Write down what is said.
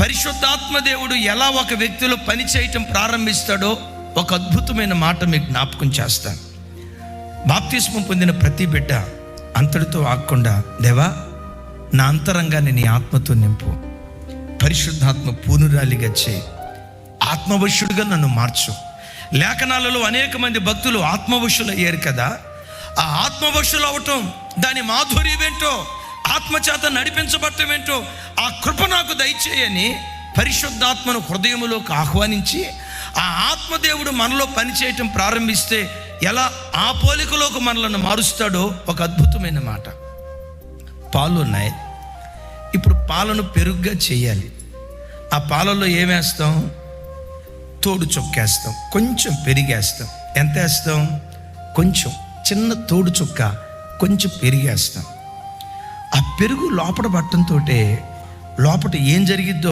పరిశుద్ధాత్మ దేవుడు ఎలా ఒక వ్యక్తిలో పని చేయటం ప్రారంభిస్తాడో ఒక అద్భుతమైన మాట మీకు జ్ఞాపకం చేస్తాను. బాప్తిస్మం పొందిన ప్రతి బిడ్డ అంతటితో ఆగకుండా దేవా నా అంతరంగాన్ని నీ ఆత్మతో నింపు. పరిశుద్ధాత్మ పూనురాలిగా చేయి. ఆత్మవశుడిగా నన్ను మార్చు. లేఖనాలలో అనేక మంది భక్తులు ఆత్మవశులు అయ్యారు కదా. ఆ ఆత్మవశులు అవటం దాని మాధుర్యం ఏంటో ఆత్మచేత నడిపించబడటం ఏంటో ఆ కృప నాకు దయచేయని పరిశుద్ధాత్మను హృదయములోకి ఆహ్వానించి ఆ ఆత్మదేవుడు మనలో పనిచేయటం ప్రారంభిస్తే ఎలా ఆ పోలికలోకి మనలను మారుస్తాడో ఒక అద్భుతమైన మాట. పాలు ఉన్నాయి ఇప్పుడు పాలను పెరుగ్గా చేయాలి. ఆ పాలలో ఏమేస్తాం తోడు చొక్కేస్తాం కొంచెం పెరిగేస్తాం. ఎంత వేస్తాం? కొంచెం. చిన్న తోడు చుక్క కొంచెం పెరిగేస్తాం. పెరుగు లోపల పట్టడంతో లోపల ఏం జరిగిద్దో